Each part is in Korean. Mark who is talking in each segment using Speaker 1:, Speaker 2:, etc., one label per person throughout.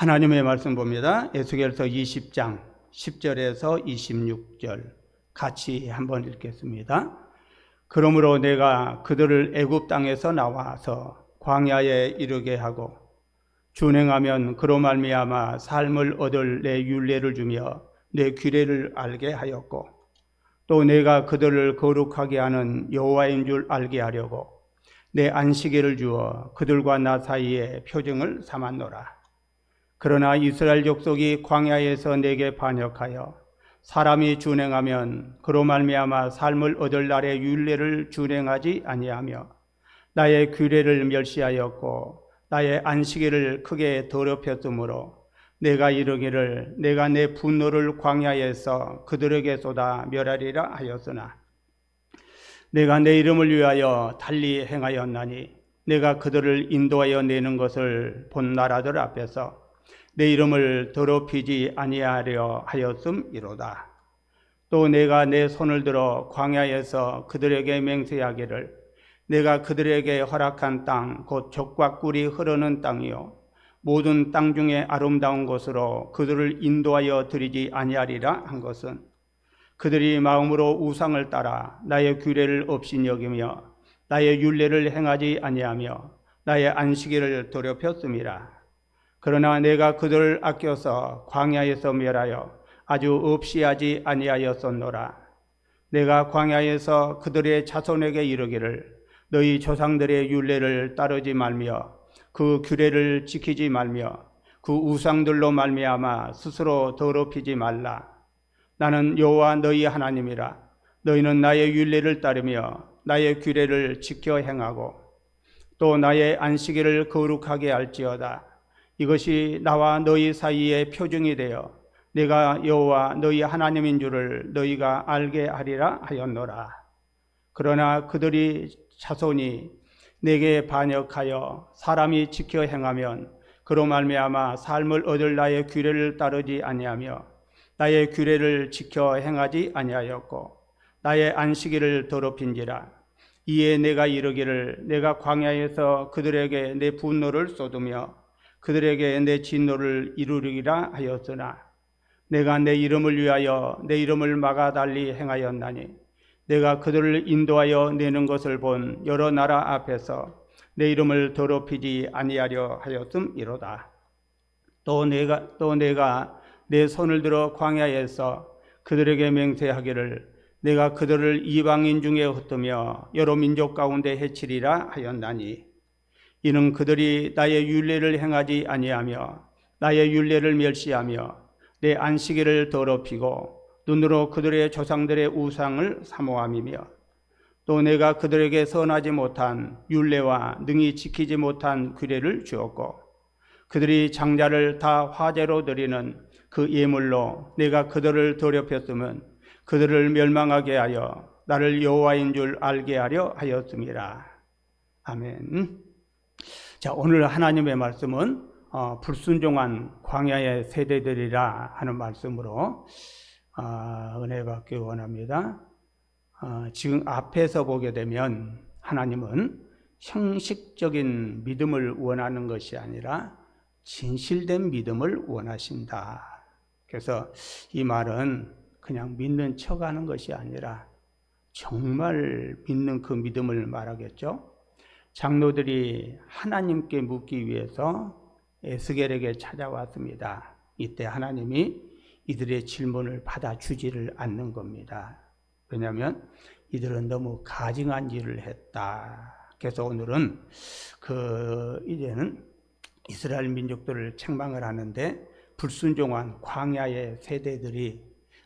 Speaker 1: 하나님의 말씀 봅니다. 에스겔서 20장 10절에서 26절 같이 한번 읽겠습니다. 그러므로 내가 그들을 애굽 땅에서 나와서 광야에 이르게 하고 준행하면 그로 말미암아 삶을 얻을 내 율례를 주며 내 규례를 알게 하였고 또 내가 그들을 거룩하게 하는 여호와인 줄 알게 하려고 내 안식일을 주어 그들과 나 사이에 표징을 삼았노라. 그러나 이스라엘 족속이 광야에서 내게 반역하여 사람이 준행하면 그로 말미암아 삶을 얻을 날의 율례를 준행하지 아니하며 나의 규례를 멸시하였고 나의 안식일을 크게 더럽혔으므로 내가 이르기를 내가 내 분노를 광야에서 그들에게 쏟아 멸하리라 하였으나 내가 내 이름을 위하여 달리 행하였나니 내가 그들을 인도하여 내는 것을 본 나라들 앞에서 내 이름을 더럽히지 아니하려 하였음이로다. 또 내가 내 손을 들어 광야에서 그들에게 맹세하기를 내가 그들에게 허락한 땅곧 족과 꿀이 흐르는 땅이요. 모든 땅 중에 아름다운 곳으로 그들을 인도하여 드리지 아니하리라 한 것은. 그들이 마음으로 우상을 따라 나의 규례를 없인 여기며 나의 율례를 행하지 아니하며 나의 안식일을 더럽혔음이라 그러나 내가 그들을 아껴서 광야에서 멸하여 아주 없이 하지 아니하였었노라 내가 광야에서 그들의 자손에게 이르기를 너희 조상들의 율례를 따르지 말며 그 규례를 지키지 말며 그 우상들로 말미암아 스스로 더럽히지 말라. 나는 여호와 너희 하나님이라. 너희는 나의 율례를 따르며 나의 규례를 지켜 행하고 또 나의 안식일을 거룩하게 할지어다. 이것이 나와 너희 사이의 표징이 되어 내가 여호와 너희 하나님인 줄을 너희가 알게 하리라 하였노라. 그러나 그들이 자손이 내게 반역하여 사람이 지켜 행하면 그로 말미암아 삶을 얻을 나의 규례를 따르지 아니하며 나의 규례를 지켜 행하지 아니하였고 나의 안식일을 더럽힌지라 이에 내가 이르기를 내가 광야에서 그들에게 내 분노를 쏟으며 그들에게 내 진노를 이루리라 하였으나 내가 내 이름을 위하여 내 이름을 막아 달리 행하였나니 내가 그들을 인도하여 내는 것을 본 여러 나라 앞에서 내 이름을 더럽히지 아니하려 하였음이로다. 또 내가 또 내가 내 손을 들어 광야에서 그들에게 맹세하기를 내가 그들을 이방인 중에 흩으며 여러 민족 가운데 해치리라 하였나니 이는 그들이 나의 율례를 행하지 아니하며 나의 율례를 멸시하며 내 안식일을 더럽히고 눈으로 그들의 조상들의 우상을 사모함이며 또 내가 그들에게 선하지 못한 율례와 능히 지키지 못한 규례를 주었고 그들이 장자를 다 화제로 드리는 그 예물로 내가 그들을 더럽혔으면 그들을 멸망하게 하여 나를 여호와인 줄 알게 하려 하였음이라. 아멘. 자, 오늘 하나님의 말씀은 어, 불순종한 광야의 세대들이라 하는 말씀으로 아, 은혜 받기 원합니다. 아, 지금 앞에서 보게 되면 하나님은 형식적인 믿음을 원하는 것이 아니라 진실된 믿음을 원하신다. 그래서 이 말은 그냥 믿는 척 하는 것이 아니라 정말 믿는 그 믿음을 말하겠죠. 장로들이 하나님께 묻기 위해서 에스겔에게 찾아왔습니다. 이때 하나님이 이들의 질문을 받아주지를 않는 겁니다. 왜냐하면 이들은 너무 가증한 일을 했다. 그래서 오늘은 그 이제는 이스라엘 민족들을 책망을 하는데 불순종한 광야의 세대들이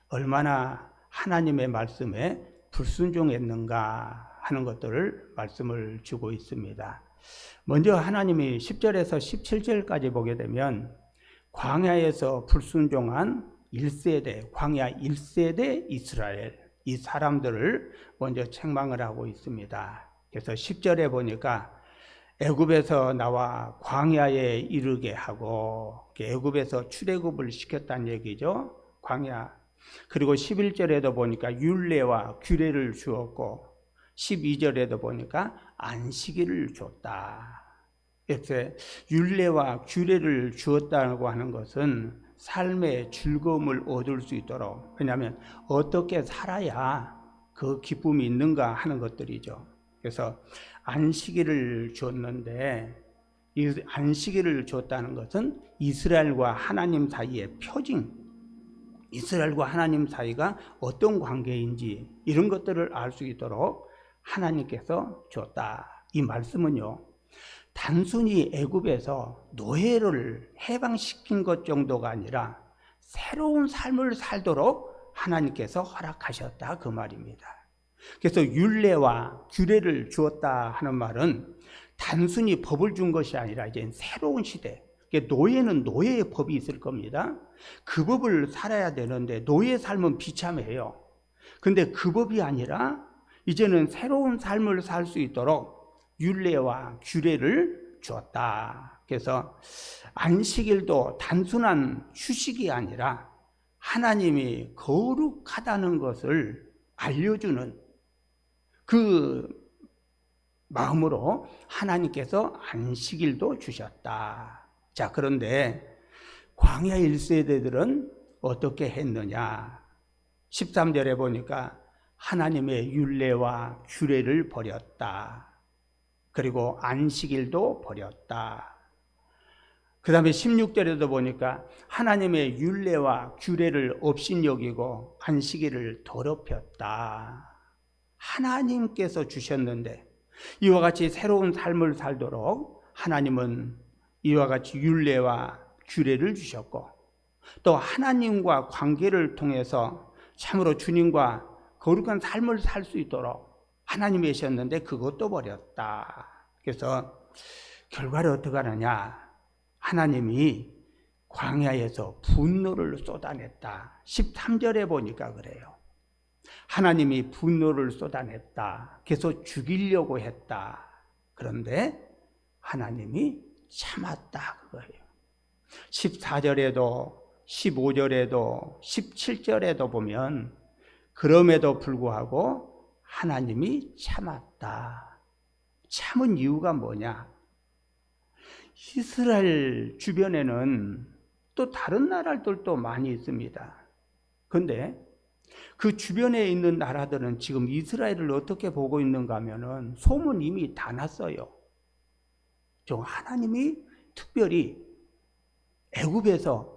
Speaker 1: 얼마나 하나님의 말씀에 불순종했는가 하는 것들을 말씀을 주고 있습니다. 먼저 하나님이 10절에서 17절까지 보게 되면 광야에서 불순종한 1세대, 광야 1세대 이스라엘, 이 사람들을 먼저 책망을 하고 있습니다. 그래서 10절에 보니까 애굽에서 나와 광야에 이르게 하고 애굽에서 출애굽을 시켰다는 얘기죠. 광야. 그리고 11절에도 보니까 율례와 규례를 주었고 12절에도 보니까 안식일을 줬다. 역세 율례와 규례를 주었다고 하는 것은 삶의 즐거움을 얻을 수 있도록 왜냐하면 어떻게 살아야 그 기쁨이 있는가 하는 것들이죠. 그래서 안식일을 줬는데 이 안식일을 줬다는 것은 이스라엘과 하나님 사이의 표징, 이스라엘과 하나님 사이가 어떤 관계인지 이런 것들을 알 수 있도록 하나님께서 줬다. 이 말씀은요. 단순히 애굽에서 노예를 해방시킨 것 정도가 아니라 새로운 삶을 살도록 하나님께서 허락하셨다 그 말입니다. 그래서 율례와 규례를 주었다 하는 말은 단순히 법을 준 것이 아니라 이제 새로운 시대. 노예는 노예의 법이 있을 겁니다. 그 법을 살아야 되는데 노예 삶은 비참해요. 근데 그 법이 아니라 이제는 새로운 삶을 살 수 있도록 율례와 규례를 주었다. 그래서 안식일도 단순한 휴식이 아니라 하나님이 거룩하다는 것을 알려주는 그 마음으로 하나님께서 안식일도 주셨다. 자, 그런데 광야 1세대들은 어떻게 했느냐? 13절에 보니까 하나님의 율례와 규례를 버렸다. 그리고 안식일도 버렸다. 그 다음에 16절에도 보니까 하나님의 율례와 규례를 업신여기고 안식일을 더럽혔다. 하나님께서 주셨는데 이와 같이 새로운 삶을 살도록 하나님은 이와 같이 율례와 규례를 주셨고 또 하나님과 관계를 통해서 참으로 주님과 거룩한 삶을 살 수 있도록 하나님이 하셨는데 그것도 버렸다. 그래서 결과를 어떻게 하느냐? 하나님이 광야에서 분노를 쏟아냈다. 13절에 보니까 그래요. 하나님이 분노를 쏟아냈다. 계속 죽이려고 했다. 그런데 하나님이 참았다. 그거예요. 14절에도 15절에도 17절에도 보면 그럼에도 불구하고 하나님이 참았다. 참은 이유가 뭐냐? 이스라엘 주변에는 또 다른 나라들도 많이 있습니다. 근데 그 주변에 있는 나라들은 지금 이스라엘을 어떻게 보고 있는가 하면은 소문 이미 다 났어요. 저 하나님이 특별히 애굽에서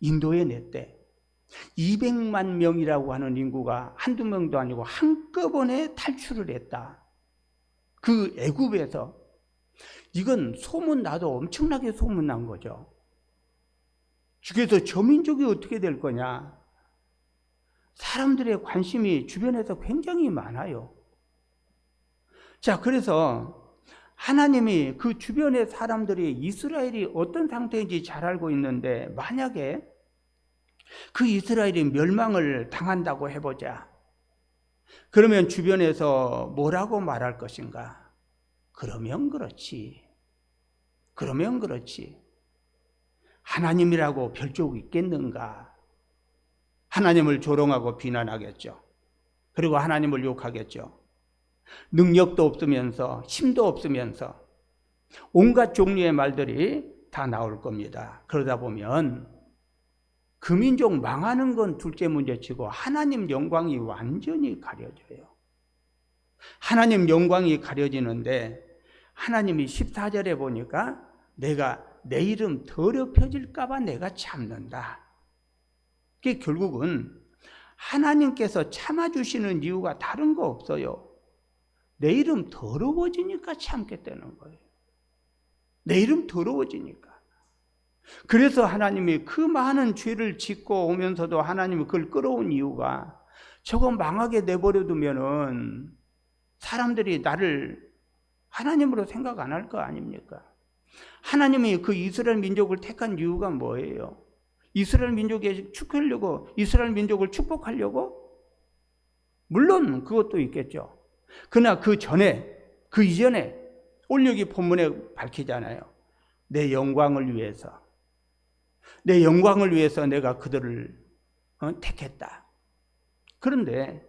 Speaker 1: 인도에 냈대. 200만 명이라고 하는 인구가 한두 명도 아니고 한꺼번에 탈출을 했다. 그 애굽에서 이건 소문 나도 엄청나게 소문 난 거죠. 그래서 저민족이 어떻게 될 거냐? 사람들의 관심이 주변에서 굉장히 많아요. 자, 그래서 하나님이 그 주변의 사람들이 이스라엘이 어떤 상태인지 잘 알고 있는데 만약에 그 이스라엘이 멸망을 당한다고 해보자. 그러면 주변에서 뭐라고 말할 것인가? 그러면 그렇지. 그러면 그렇지. 하나님이라고 별쪽 있겠는가? 하나님을 조롱하고 비난하겠죠. 그리고 하나님을 욕하겠죠. 능력도 없으면서 힘도 없으면서 온갖 종류의 말들이 다 나올 겁니다. 그러다 보면 그 민족 망하는 건 둘째 문제치고 하나님 영광이 완전히 가려져요. 하나님 영광이 가려지는데 하나님이 14절에 보니까 내가 내 이름 더럽혀질까봐 내가 참는다. 그게 결국은 하나님께서 참아주시는 이유가 다른 거 없어요. 내 이름 더러워지니까 참겠다는 거예요. 내 이름 더러워지니까. 그래서 하나님이 그 많은 죄를 짓고 오면서도 하나님이 그걸 끌어온 이유가 저거 망하게 내버려 두면은 사람들이 나를 하나님으로 생각 안 할 거 아닙니까? 하나님이 그 이스라엘 민족을 택한 이유가 뭐예요? 이스라엘 민족에 축하려고, 이스라엘 민족을 축복하려고? 물론 그것도 있겠죠. 그러나 그 전에, 그 이전에 올려기 본문에 밝히잖아요. 내 영광을 위해서. 내 영광을 위해서 내가 그들을 어, 택했다. 그런데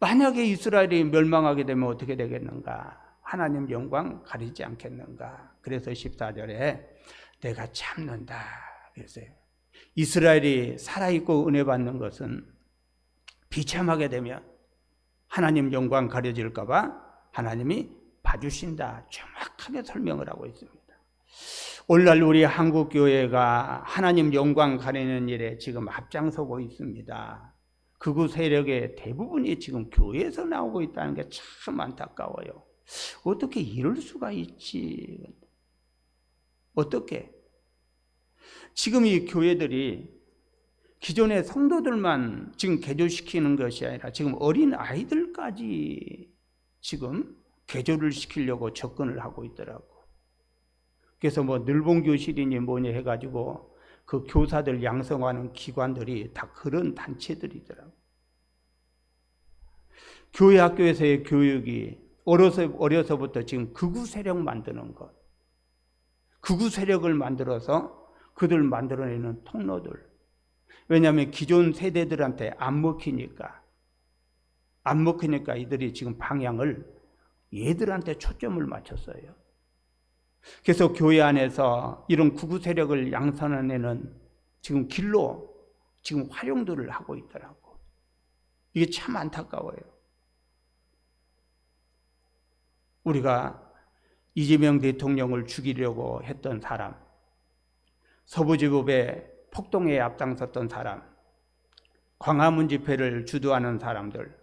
Speaker 1: 만약에 이스라엘이 멸망하게 되면 어떻게 되겠는가? 하나님 영광 가리지 않겠는가. 그래서 14절에 내가 참는다. 그랬어요. 이스라엘이 살아있고 은혜 받는 것은 비참하게 되면 하나님 영광 가려질까봐 하나님이 봐주신다. 정확하게 설명을 하고 있습니다. 오늘날 우리 한국 교회가 하나님 영광 가리는 일에 지금 앞장서고 있습니다. 극우 세력의 대부분이 지금 교회에서 나오고 있다는 게 참 안타까워요. 어떻게 이럴 수가 있지? 어떻게? 지금 이 교회들이 기존의 성도들만 지금 개조시키는 것이 아니라 지금 어린 아이들까지 지금 개조를 시키려고 접근을 하고 있더라고. 그래서 뭐 늘봉 교실이니 뭐니 해가지고 그 교사들 양성하는 기관들이 다 그런 단체들이더라고. 교회 학교에서의 교육이 어려서, 어려서부터 지금 극우 세력 만드는 것. 극우 세력을 만들어서 그들 만들어내는 통로들. 왜냐하면 기존 세대들한테 안 먹히니까. 안 먹히니까 이들이 지금 방향을 얘들한테 초점을 맞췄어요. 그래서 교회 안에서 이런 구구 세력을 양산해내는 지금 길로 지금 활용들을 하고 있더라고. 이게 참 안타까워요. 우리가 이재명 대통령을 죽이려고 했던 사람, 서부지법의 폭동에 앞장섰던 사람, 광화문 집회를 주도하는 사람들,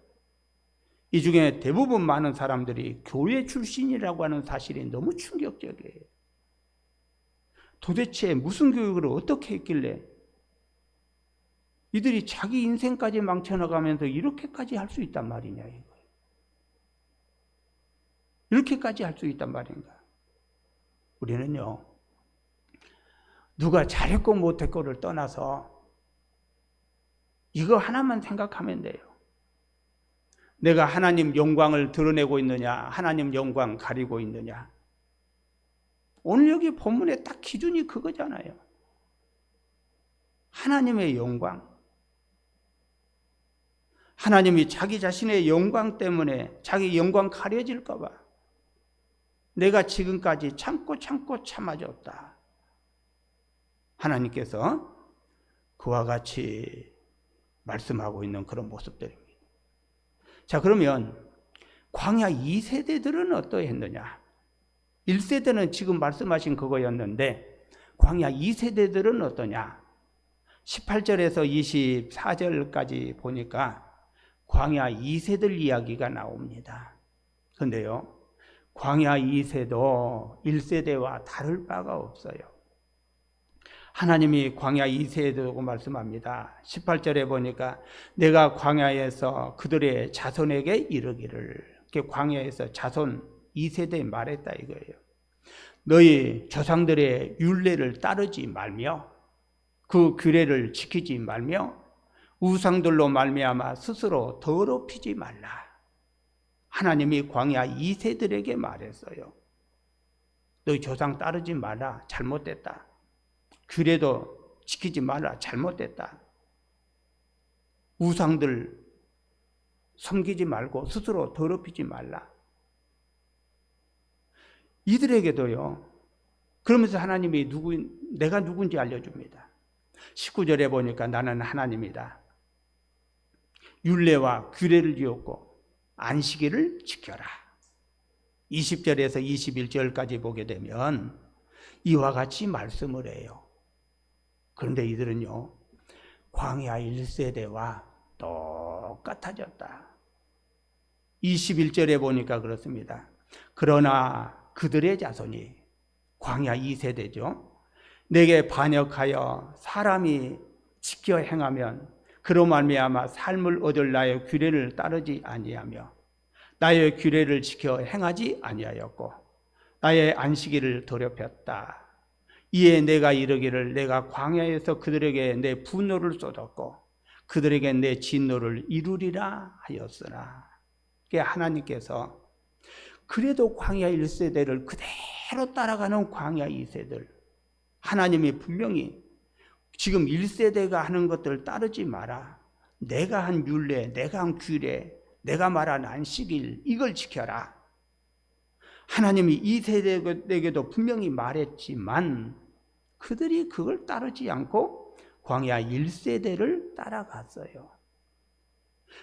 Speaker 1: 이 중에 대부분 많은 사람들이 교회 출신이라고 하는 사실이 너무 충격적이에요. 도대체 무슨 교육을 어떻게 했길래 이들이 자기 인생까지 망쳐나가면서 이렇게까지 할 수 있단 말이냐 이거예요. 이렇게까지 할 수 있단 말인가? 우리는요. 누가 잘했고 못했고를 떠나서 이거 하나만 생각하면 돼요. 내가 하나님 영광을 드러내고 있느냐, 하나님 영광 가리고 있느냐. 오늘 여기 본문에 딱 기준이 그거잖아요. 하나님의 영광. 하나님이 자기 자신의 영광 때문에 자기 영광 가려질까봐 내가 지금까지 참고 참고 참아줬다. 하나님께서 그와 같이 말씀하고 있는 그런 모습들입니다. 자, 그러면 광야 2세대들은 어떠했느냐? 1세대는 지금 말씀하신 그거였는데 광야 2세대들은 어떠냐? 18절에서 24절까지 보니까 광야 2세들 이야기가 나옵니다. 근데요. 광야 2세도 1세대와 다를 바가 없어요. 하나님이 광야 2세대라고 말씀합니다. 18절에 보니까 내가 광야에서 그들의 자손에게 이르기를 광야에서 자손 2세대 말했다 이거예요. 너희 조상들의 율례를 따르지 말며 그 규례를 지키지 말며 우상들로 말미암아 스스로 더럽히지 말라. 하나님이 광야 2세들에게 말했어요. 너희 조상 따르지 말라. 잘못됐다. 규례도 지키지 말라. 잘못됐다. 우상들 섬기지 말고 스스로 더럽히지 말라. 이들에게도요. 그러면서 하나님이 누구 내가 누군지 알려줍니다. 19절에 보니까 나는 하나님이다. 율례와 규례를 지었고 안식일을 지켜라. 20절에서 21절까지 보게 되면 이와 같이 말씀을 해요. 그런데 이들은요, 광야 1세대와 똑같아졌다. 21절에 보니까 그렇습니다. 그러나 그들의 자손이 광야 2세대죠. 내게 반역하여 사람이 지켜 행하면 그로 말미암아 삶을 얻을 나의 규례를 따르지 아니하며 나의 규례를 지켜 행하지 아니하였고 나의 안식일을 더럽혔다. 이에 내가 이르기를 내가 광야에서 그들에게 내 분노를 쏟았고 그들에게 내 진노를 이루리라 하였으나 하나님께서 그래도 광야 1세대를 그대로 따라가는 광야 2세들 하나님이 분명히 지금 1세대가 하는 것들을 따르지 마라. 내가 한 율례, 내가 한 규례, 내가 말한 안식일 이걸 지켜라. 하나님이 이 세대에게도 분명히 말했지만 그들이 그걸 따르지 않고 광야 1세대를 따라갔어요.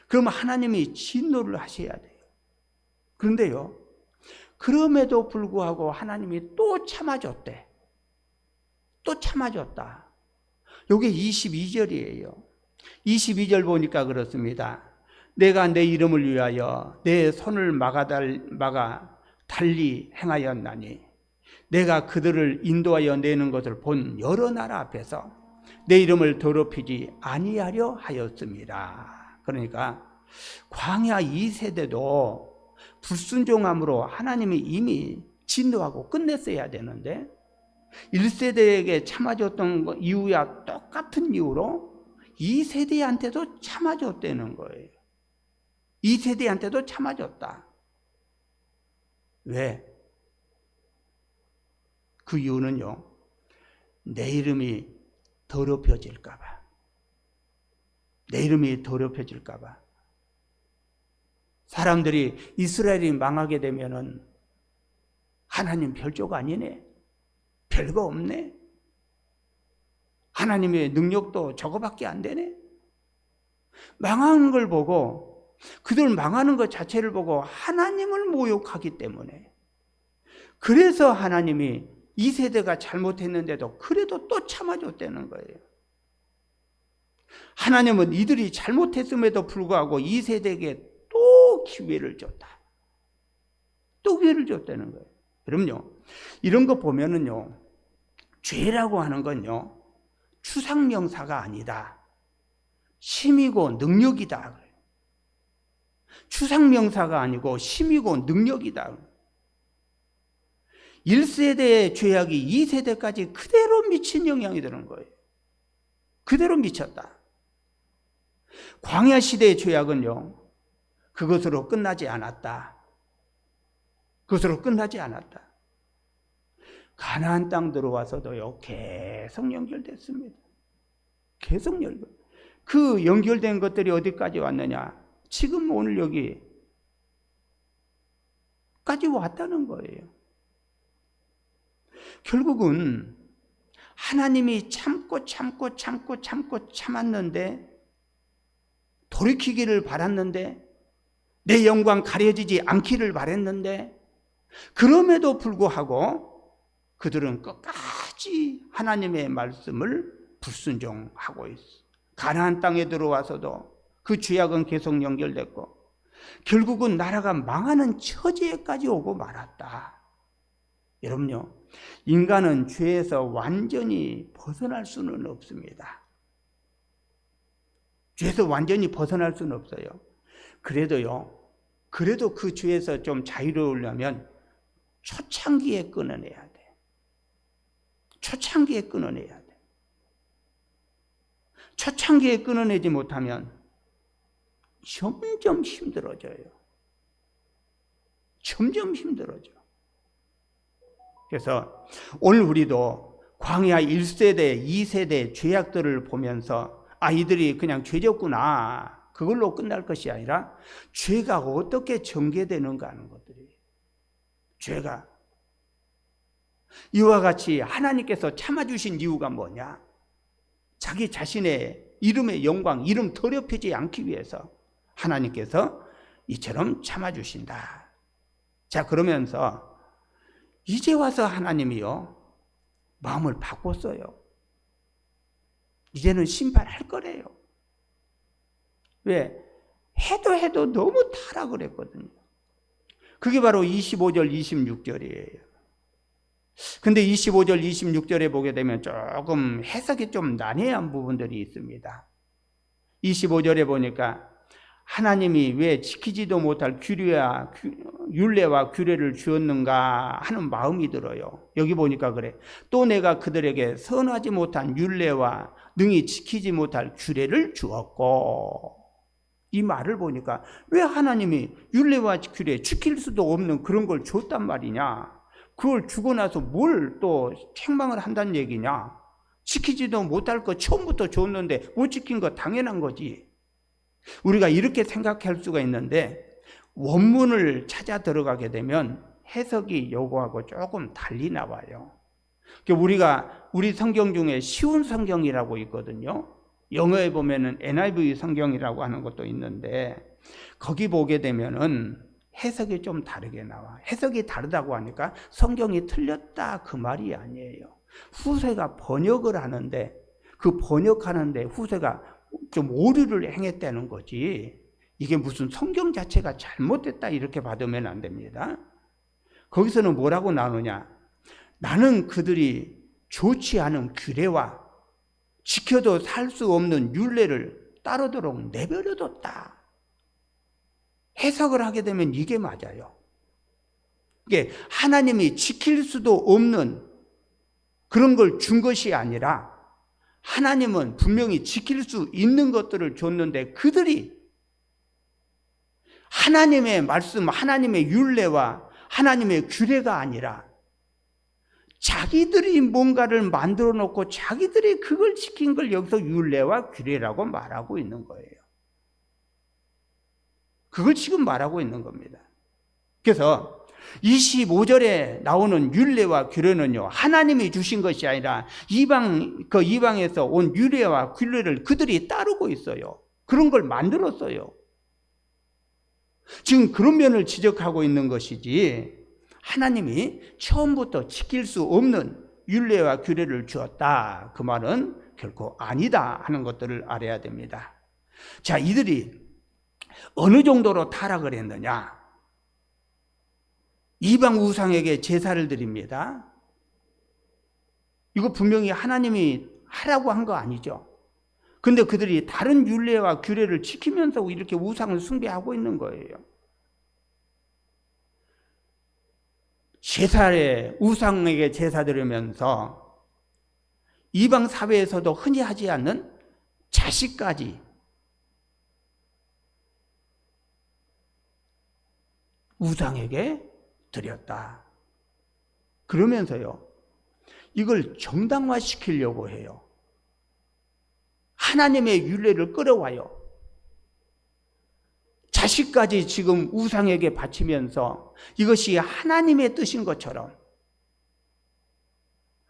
Speaker 1: 그럼 하나님이 진노를 하셔야 돼요. 그런데요, 그럼에도 불구하고 하나님이 또 참아줬대. 또 참아줬다. 요게 22절이에요. 22절 보니까 그렇습니다. 내가 내 이름을 위하여 내 손을 막아달, 막아 달리 행하였나니 내가 그들을 인도하여 내는 것을 본 여러 나라 앞에서 내 이름을 더럽히지 아니하려 하였습니다. 그러니까 광야 2세대도 불순종함으로 하나님이 이미 진노하고 끝냈어야 되는데 1세대에게 참아줬던 이유야 똑같은 이유로 2세대한테도 참아줬다는 거예요. 2세대한테도 참아줬다. 왜? 그 이유는요, 내 이름이 더럽혀질까봐. 내 이름이 더럽혀질까봐. 사람들이 이스라엘이 망하게 되면은 하나님 별조가 아니네. 별거 없네. 하나님의 능력도 저거밖에 안 되네. 망하는 걸 보고 그들 망하는 것 자체를 보고 하나님을 모욕하기 때문에 그래서 하나님이 이 세대가 잘못했는데도 그래도 또 참아줬다는 거예요. 하나님은 이들이 잘못했음에도 불구하고 이 세대에게 또 기회를 줬다. 또 기회를 줬다는 거예요. 그럼요. 이런 거 보면은요. 죄라고 하는 건요. 추상명사가 아니다. 힘이고 능력이다. 추상명사가 아니고 힘이고 능력이다. 1세대의 죄악이 2세대까지 그대로 미친 영향이 드는 거예요. 그대로 미쳤다. 광야 시대의 죄악은요, 그것으로 끝나지 않았다. 그것으로 끝나지 않았다. 가나안 땅 들어와서도요, 계속 연결됐습니다. 계속 연결. 그 연결된 것들이 어디까지 왔느냐? 지금 오늘 여기까지 왔다는 거예요. 결국은 하나님이 참고 참고 참고 참고 참았는데 돌이키기를 바랐는데 내 영광 가려지지 않기를 바랬는데 그럼에도 불구하고 그들은 끝까지 하나님의 말씀을 불순종하고 있어. 가나안 땅에 들어와서도 그 죄악은 계속 연결됐고 결국은 나라가 망하는 처지에까지 오고 말았다. 여러분요, 인간은 죄에서 완전히 벗어날 수는 없습니다. 죄에서 완전히 벗어날 수는 없어요. 그래도요, 그래도 그 죄에서 좀 자유로우려면 초창기에 끊어내야 돼. 초창기에 끊어내야 돼. 초창기에 끊어내지 못하면 점점 힘들어져요. 점점 힘들어져. 그래서 오늘 우리도 광야 1세대, 2세대 죄악들을 보면서 아, 이들이 그냥 죄졌구나. 그걸로 끝날 것이 아니라 죄가 어떻게 전개되는가 하는 것들이. 죄가. 이와 같이 하나님께서 참아주신 이유가 뭐냐? 자기 자신의 이름의 영광, 이름 더럽히지 않기 위해서 하나님께서 이처럼 참아주신다. 자, 그러면서 이제 와서 하나님이요, 마음을 바꿨어요. 이제는 심판할 거래요. 왜? 해도 해도 너무 타락을 했거든요. 그게 바로 25절, 26절이에요. 근데 25절, 26절에 보게 되면 조금 해석이 좀 난해한 부분들이 있습니다. 25절에 보니까 하나님이 왜 지키지도 못할 규례와 율례와 규례를 주었는가 하는 마음이 들어요. 여기 보니까 그래. 또 내가 그들에게 선하지 못한 율례와 능히 지키지 못할 규례를 주었고 이 말을 보니까 왜 하나님이 율례와 규례 지킬 수도 없는 그런 걸 줬단 말이냐? 그걸 주고 나서 뭘 또 책망을 한다는 얘기냐? 지키지도 못할 거 처음부터 줬는데 못 지킨 거 당연한 거지. 우리가 이렇게 생각할 수가 있는데 원문을 찾아 들어가게 되면 해석이 요거하고 조금 달리 나와요. 그러니까 우리가 우리 성경 중에 쉬운 성경이라고 있거든요. 영어에 보면은 NIV 성경이라고 하는 것도 있는데 거기 보게 되면은 해석이 좀 다르게 나와. 해석이 다르다고 하니까 성경이 틀렸다 그 말이 아니에요. 후세가 번역을 하는데 그 번역하는데 후세가 좀 오류를 행했다는 거지. 이게 무슨 성경 자체가 잘못됐다 이렇게 받으면 안 됩니다. 거기서는 뭐라고 나누냐? 나는 그들이 좋지 않은 규례와 지켜도 살 수 없는 율례를 따르도록 내버려뒀다. 해석을 하게 되면 이게 맞아요. 이게 하나님이 지킬 수도 없는 그런 걸 준 것이 아니라 하나님은 분명히 지킬 수 있는 것들을 줬는데 그들이 하나님의 말씀, 하나님의 율례와 하나님의 규례가 아니라 자기들이 뭔가를 만들어 놓고 자기들이 그걸 지킨 걸 여기서 율례와 규례라고 말하고 있는 거예요. 그걸 지금 말하고 있는 겁니다. 그래서 25절에 나오는 율례와 규례는요, 하나님이 주신 것이 아니라 이방, 그 이방에서 온 율례와 규례를 그들이 따르고 있어요. 그런 걸 만들었어요. 지금 그런 면을 지적하고 있는 것이지, 하나님이 처음부터 지킬 수 없는 율례와 규례를 주었다. 그 말은 결코 아니다 하는 것들을 알아야 됩니다. 자, 이들이 어느 정도로 타락을 했느냐? 이방 우상에게 제사를 드립니다. 이거 분명히 하나님이 하라고 한 거 아니죠. 근데 그들이 다른 율례와 규례를 지키면서 이렇게 우상을 숭배하고 있는 거예요. 제사에 우상에게 제사 드리면서 이방 사회에서도 흔히 하지 않는 자식까지 우상에게 드렸다. 그러면서요, 이걸 정당화 시키려고 해요. 하나님의 윤례를 끌어와요. 자식까지 지금 우상에게 바치면서 이것이 하나님의 뜻인 것처럼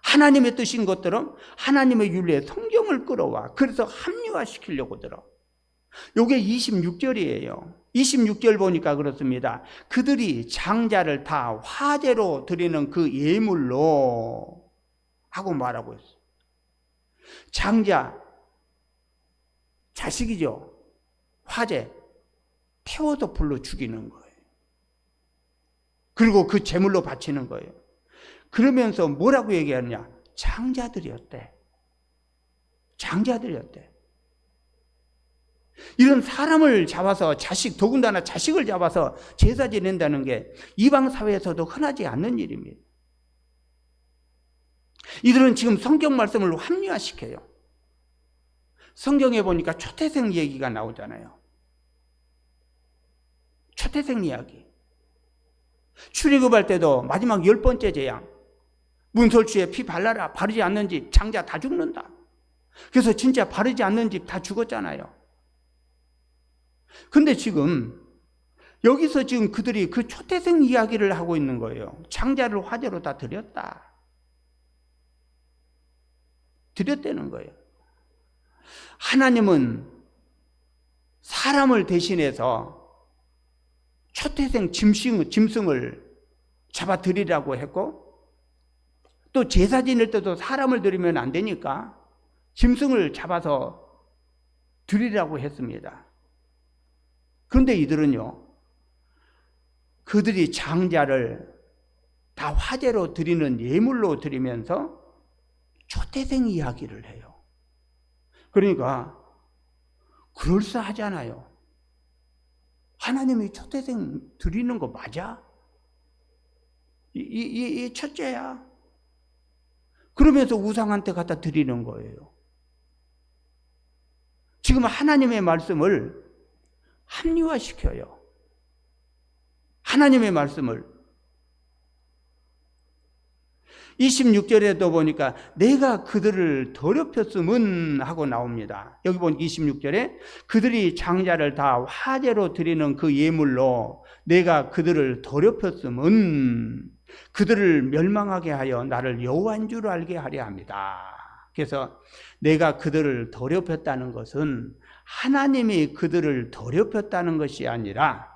Speaker 1: 하나님의 뜻인 것처럼 하나님의 윤례 성경을 끌어와 그래서 합리화시키려고 들어. 요게 26절이에요. 26절 보니까 그렇습니다. 그들이 장자를 다 화제로 드리는 그 예물로 하고 말하고 있어요. 장자, 자식이죠. 화제. 태워서 불러 죽이는 거예요. 그리고 그 제물로 바치는 거예요. 그러면서 뭐라고 얘기하느냐? 장자들이었대. 장자들이었대. 이런 사람을 잡아서 자식, 더군다나 자식을 잡아서 제사 지낸다는 게 이방 사회에서도 흔하지 않는 일입니다. 이들은 지금 성경 말씀을 합리화시켜요. 성경에 보니까 초태생 얘기가 나오잖아요. 초태생 이야기. 출애굽할 때도 마지막 열 번째 재앙. 문설주에 피 발라라. 바르지 않는 집 장자 다 죽는다. 그래서 진짜 바르지 않는 집 다 죽었잖아요. 근데 지금 여기서 지금 그들이 그 초태생 이야기를 하고 있는 거예요. 장자를 화제로 다 드렸다. 드렸다는 거예요. 하나님은 사람을 대신해서 초태생 짐승, 짐승을 잡아드리라고 했고 또 제사 지낼 때도 사람을 드리면 안 되니까 짐승을 잡아서 드리라고 했습니다. 그런데 이들은요, 그들이 장자를 다 화제로 드리는 예물로 드리면서 초태생 이야기를 해요. 그러니까, 그럴싸하잖아요. 하나님이 초태생 드리는 거 맞아? 이, 이, 이 첫째야. 그러면서 우상한테 갖다 드리는 거예요. 지금 하나님의 말씀을 합리화시켜요. 하나님의 말씀을. 26절에도 보니까 내가 그들을 더럽혔음은 하고 나옵니다. 여기 보니 26절에 그들이 장자를 다 화제로 드리는 그 예물로 내가 그들을 더럽혔음은 그들을 멸망하게 하여 나를 여호와인 줄 알게 하려 합니다. 그래서 내가 그들을 더럽혔다는 것은 하나님이 그들을 더럽혔다는 것이 아니라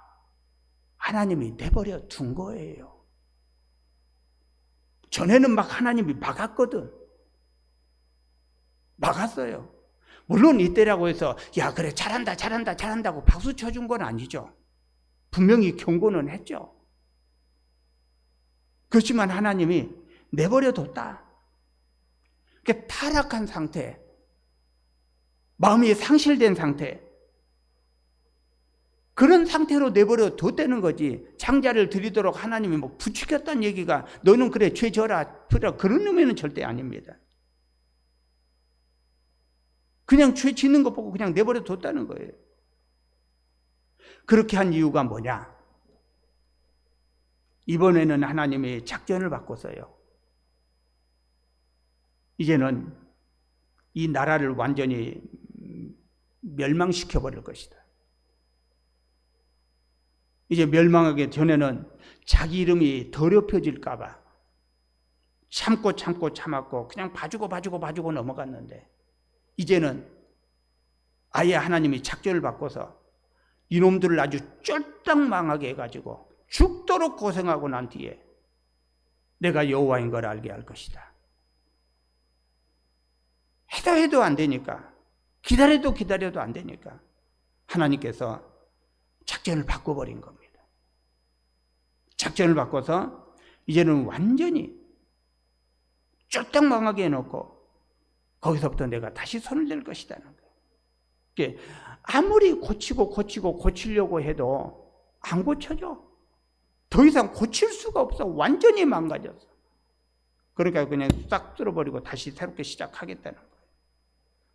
Speaker 1: 하나님이 내버려 둔 거예요. 전에는 막 하나님이 막았거든. 막았어요. 물론 이때라고 해서 야 그래 잘한다 잘한다 잘한다고 박수 쳐준 건 아니죠. 분명히 경고는 했죠. 그렇지만 하나님이 내버려 뒀다. 그 타락한 상태, 마음이 상실된 상태, 그런 상태로 내버려 뒀다는 거지. 장자를 드리도록 하나님이 뭐 부추겼다는 얘기가 너는 그래 죄 져라 그래 그런 의미는 절대 아닙니다. 그냥 죄 짓는 것 보고 그냥 내버려 뒀다는 거예요. 그렇게 한 이유가 뭐냐? 이번에는 하나님이 작전을 바꿨어요. 이제는 이 나라를 완전히 멸망시켜 버릴 것이다. 이제 멸망하기 전에는 자기 이름이 더럽혀질까 봐 참고 참고 참았고 그냥 봐주고 봐주고 봐주고 넘어갔는데 이제는 아예 하나님이 작전을 바꿔서 이놈들을 아주 쫄딱 망하게 해가지고 죽도록 고생하고 난 뒤에 내가 여호와인 걸 알게 할 것이다. 해도 해도 안 되니까 기다려도 기다려도 안 되니까 하나님께서 작전을 바꿔버린 겁니다. 작전을 바꿔서 이제는 완전히 쫄딱 망하게 해놓고 거기서부터 내가 다시 손을 댈 것이다는 거예요. 아무리 고치고 고치고 고치려고 해도 안 고쳐져. 더 이상 고칠 수가 없어. 완전히 망가졌어. 그러니까 그냥 싹 쓸어버리고 다시 새롭게 시작하겠다는 거예요.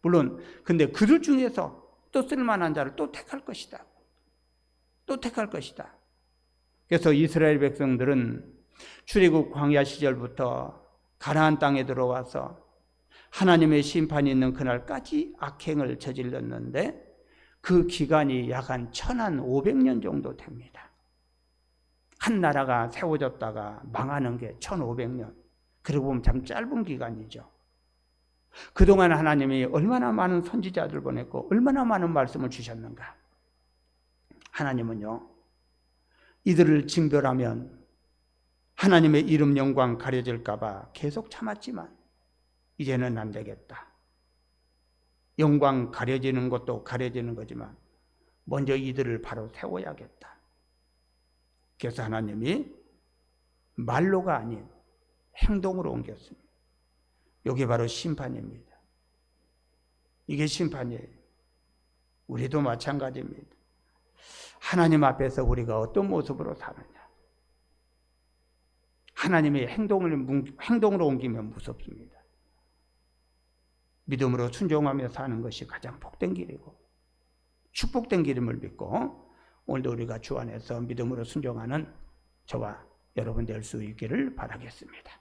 Speaker 1: 물론, 근데 그들 중에서 또 쓸만한 자를 또 택할 것이다. 또 택할 것이다. 그래서 이스라엘 백성들은 출애굽 광야 시절부터 가나안 땅에 들어와서 하나님의 심판이 있는 그날까지 악행을 저질렀는데 그 기간이 약 한 천한 오백 년 정도 됩니다. 한 나라가 세워졌다가 망하는 게 천오백 년. 그러고 보면 참 짧은 기간이죠. 그동안 하나님이 얼마나 많은 선지자들 보냈고 얼마나 많은 말씀을 주셨는가. 하나님은요, 이들을 징별하면 하나님의 이름 영광 가려질까 봐 계속 참았지만, 이제는 안 되겠다. 영광 가려지는 것도 가려지는 거지만, 먼저 이들을 바로 세워야겠다. 그래서 하나님이 말로가 아닌 행동으로 옮겼습니다. 이게 바로 심판입니다. 이게 심판이에요. 우리도 마찬가지입니다. 하나님 앞에서 우리가 어떤 모습으로 사느냐. 하나님의 행동을, 행동으로 옮기면 무섭습니다. 믿음으로 순종하며 사는 것이 가장 복된 길이고, 축복된 길임을 믿고, 오늘도 우리가 주 안에서 믿음으로 순종하는 저와 여러분 될 수 있기를 바라겠습니다.